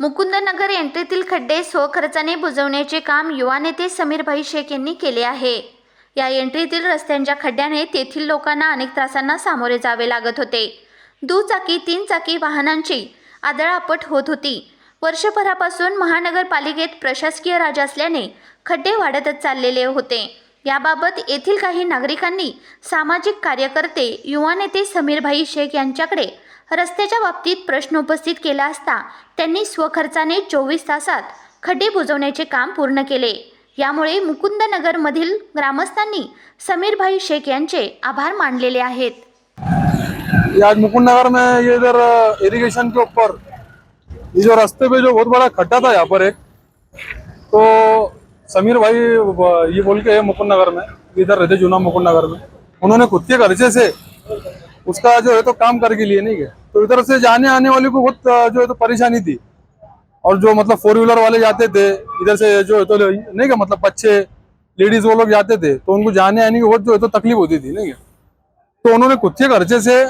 मुकुंदनगर एंट्रीतील खड्डे स्वखर्चाने बुजवण्याचे काम युवा नेते समीरभाई शेख यांनी केले आहे. या एंट्रीतील रस्त्यांच्या खड्ड्याने तेथील लोकांना अनेक त्रासांना सामोरे जावे लागत होते. दुचाकी तीन चाकी वाहनांची आदळापट होत होती. वर्षभरापासून महानगरपालिकेत प्रशासकीय राज असल्याने खड्डे वाढतच चाललेले होते. याबाबत येथील काही नागरिकांनी सामाजिक कार्यकर्ते युवा नेते समीरभाई शेख यांच्याकडे रस्त्याच्या बाबतीत प्रश्न उपस्थित केला असता त्यांनी स्वखर्चाने चोवीस तासात खड्डे बुजवण्याचे काम पूर्ण केले. यामुळे मुकुंदनगरमधील ग्रामस्थांनी समीरभाई शेख यांचे आभार मानलेले आहेत. आज में ये इधर इरिगेशन के ऊपर ये जो रास्ते पे जो बहुत बड़ा खड्डा था यहाँ पर एक तो समीर भाई ये बोल के मुकुंद नगर में, इधर रहते जूना मुकुंद नगर में। उन्होंने खुद के खर्चे से उसका जो है तो काम करके लिए, नहीं गए। तो इधर से जाने आने वाले को बहुत, जो है तो परेशानी थी। और जो मतलब फोर व्हीलर वाले जाते थे, इधर से जो है तो नहीं क्या मतलब बच्चे लेडीज़ वो लोग जाते थे तो उनको जाने आने की बहुत जो है तो तकलीफ़ होती थी, नहीं तो उन्होंने खुद के खर्चे से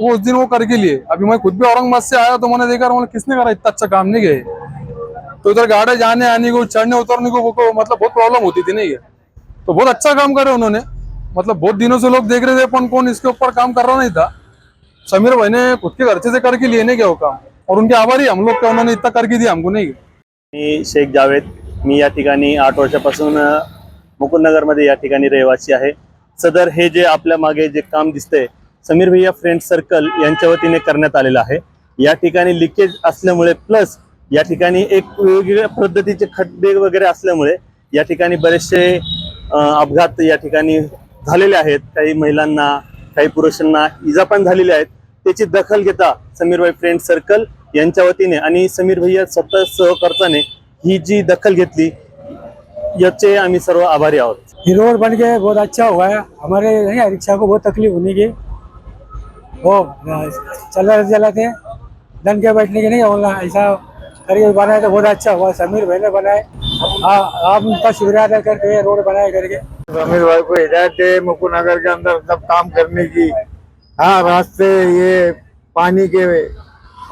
वो उस दिन वो करके लिए। अभी मैं खुद भी औरंगाबाद से आया तो मैंने देखा मैंने किसने करा इतना अच्छा काम? नहीं गए। तो इधर गाड़े जाने आने को चढ़ने उतरने को, को मतलब बहुत प्रॉब्लम होती थी नहीं ये तो बहुत अच्छा काम करे उन्होंने। मतलब बहुत दिनों से लोग देख रहे थे पण कौन इसके ऊपर काम कर रहा नहीं था। समीर भाई ने खुद के खर्चे से करके लिए नहीं क्या वो काम। और उनके आभारी हम लोग का उन्होंने इतना करके दिया हमको नहीं मी शेख जावेद मी या ठिकाणी आठ वर्षापासून अ, मुकुंदनगरमध्ये या ठिकाणी रहिवासी आहे. सदर हे जे आपल्या मागे जे काम दिसतंय समीर भैया फ्रेंड सर्कल यांच्या वतीने करण्यात आलेलं आहे. या ठिकाणी लिकेज असल्यामुळे प्लस या ठिकाणी एक वेगवेगळ्या पद्धतीचे खड्डे वगैरे असल्यामुळे या ठिकाणी बरेचसे अपघात या ठिकाणी झालेले आहेत. काही महिलांना काही पुरुषांना इजा पण झालेल्या आहेत. त्याची दखल घेता समीरभाई फ्रेंड सर्कल यांच्या वतीने आणि समीर भैया स्वतः सहकर्ताने ही जी दखल घेतली याचे आम्ही सर्व आभारी आहोत. ये रोड बन गया बहुत अच्छा हुआ है। हमारे नहीं रिक्शा को बहुत तकलीफ होने की। वो चला चलाते दन के बैठने की नहीं ऑनलाइन ऐसा करके बनाया तो बहुत अच्छा हुआ। समीर भाई ने बनाए हाँ आप उनका शुक्रिया अदा करके रोड बनाए करके। समीर भाई को हिदायत है मुकु नगर के अंदर सब काम करने की। हाँ रास्ते ये पानी के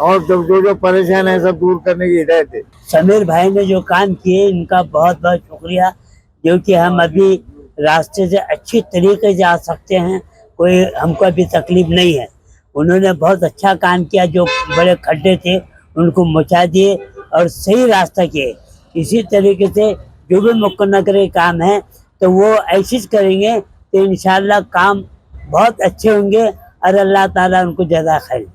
और जो जो जो परेशान है सब दूर करने की हिदायत है समीर भाई ने जो काम किए इनका बहुत बहुत शुक्रिया। क्योंकि हम अभी रास्ते से अच्छी तरीके से आ सकते हैं कोई हमको अभी तकलीफ़ नहीं है। उन्होंने बहुत अच्छा काम किया जो बड़े खड्डे थे उनको मचा दिए और सही रास्ता किए। इसी तरीके से जो भी मुकन्ना करे काम है तो वो ऐसी करेंगे तो इन काम बहुत अच्छे होंगे और अल्लाह ताला उनको ज़्यादा खैर